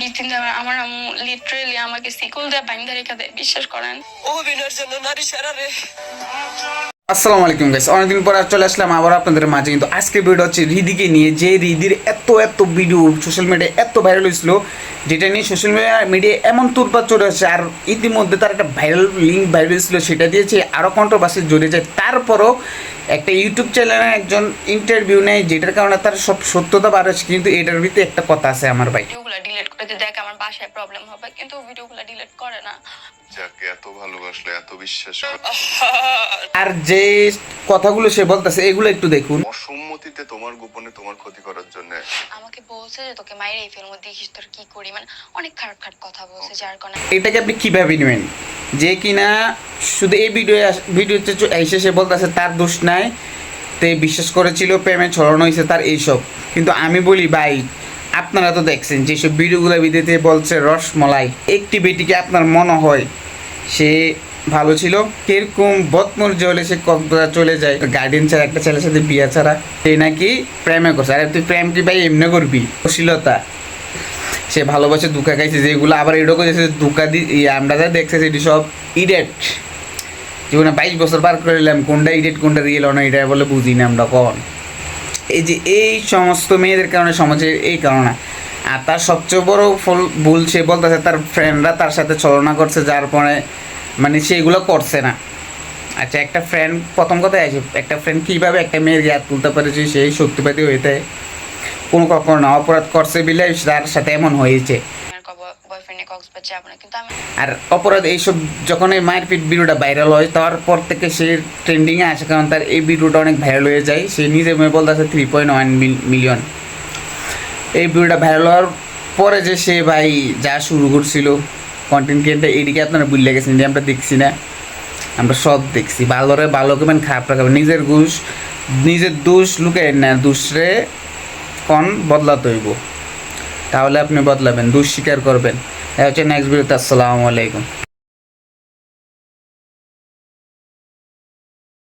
বিশ দিন আমার আম্মু লিটারেলি আমাকে সিকুল দিয়ে বাইন্দা রেখে দেয়, বিশ্বাস করেন। অভিনয়ের জন্য নারী সারা রে। আসসালামু আলাইকুম গাইস অনেকদিন পর চলে আসলাম আবার আপনাদের মাঝে। কিন্তু আজকে ভিডিও হচ্ছে রিদিকে নিয়ে, যে রিদির এত এত ভিডিও সোশ্যাল মিডিয়ায় এত ভাইরাল হয়েছিল, যেটা নিয়ে সোশ্যাল মিডিয়া মিডিয়ায় এমন তোরপাত চলে আসছে। আর ইতিমধ্যে তার একটা ভাইরাল লিঙ্ক ভাইরাল হয়েছিল, সেটা দিয়েছে আরও কন্ট্রোভার্সি জড়িয়ে যায়। তারপরও একটা ইউটিউব চ্যানেলে একজন ইন্টারভিউ নেয়, যেটার কারণে তার সব সত্যতা বার হচ্ছে কিন্তু এটার ভিতরে একটা কথা আছে আমার ভাই। ভিডিওগুলো ডিলিট করে দেখ আমার বাসায় প্রবলেম হবে, কিন্তু ভিডিওগুলো ডিলিট করে না। যাকে এত ভালোবাসলে এত বিশ্বাস আর যে কথাগুলো সে বলতেছে এগুলো একটু দেখুন। অসম্মতিতে তোমার গোপনে তোমার ক্ষতি করার জন্য। আমাকে বলছে যে তোকে মায়ের এই ফিল্ম দেখিস তোর কি করি মানে অনেক খারাপ খারাপ কথা বলছে যার কারণে এটাকে আপনি কীভাবে নেবেন? যে কিনা শুধু এই ভিডিও ভিডিওতে এসে সে বলতেছে তার দোষ নাই তে বিশ্বাস করেছিল প্রেমে ছড়ানো হয়েছে তার এইসব। কিন্তু আমি বলি ভাই আপনারা তো দেখছেন যেসব ভিডিওগুলো ভিডিওতে বলছে রসমলাই একটি বেটিকে আপনার মনে হয় সে ভালো ছিল। কীরকম বদমর্য হলে সে কক্সবাজার চলে যায়। গার্ডেন ছাড়া, একটা ছেলের সাথে বিয়া ছাড়া সে নাকি প্রেমে করছে। আরে তুই প্রেম কি ভাই এমনি করবি? অশ্লীলতা। সে ভালোবাসে দুঃখা খাইছে, যেগুলো আবার এটাও করেছে দুঃখা দি আমরা যা দেখছে সেটি সব ইডেট জীবনে বাইশ বছর পার করে নিলাম, কোনটা ইডেট কোনটা রিয়েল না এটা বলে বুঝি না আমরা কখন। এই যে এই সমস্ত মেয়েদের কারণে, সমাজের এই কারণে আর তার সবচেয়ে বড় ফল ভুল সে বলতেছে তার ফ্রেন্ডরা তার সাথে ছলনা করছে যার পরে মানে সেগুলো করছে না। আচ্ছা একটা ফ্রেন্ড প্রথম কথায় আছে একটা ফ্রেন্ড কীভাবে একটা মেয়ের জ্ঞাত তুলতে পারেছে সেই শক্তিপাতি হইতে কোনো কখনো না অপরাধ করছে বিলে তার সাথে এমন হয়েছে। আর অপরাধ এইসব যখন এই মারপিট ভিডিওটা ভাইরাল হয় তারপর থেকে সে ট্রেন্ডিংয়ে আসে কারণ তার এই ভিডিওটা অনেক ভাইরাল হয়ে যায়। সে নিজে মেয়ে বলতে আছে থ্রি পয়েন্ট ওয়ান মিলিয়ন এই ভিডিওটা ভাইরাল হওয়ার পরে যে সে ভাই যা শুরু করছিল কন্টেন্ট ক্রিয়েটার এদিকে আপনারা বুঝলে গেছেন যে আমরা দেখছি না। আমরা সব দেখছি। ভালোরে ভালো করবেন খারাপ রাখবেন নিজের ঘুষ, নিজের দোষ লুকাই না। দোষরে কন বদলাতে হইব? তাহলে আপনি বদলাবেন, দোষ স্বীকার করবেন। এটা হচ্ছে নেক্সট ভিডিওতে আসসালামু আলাইকুম।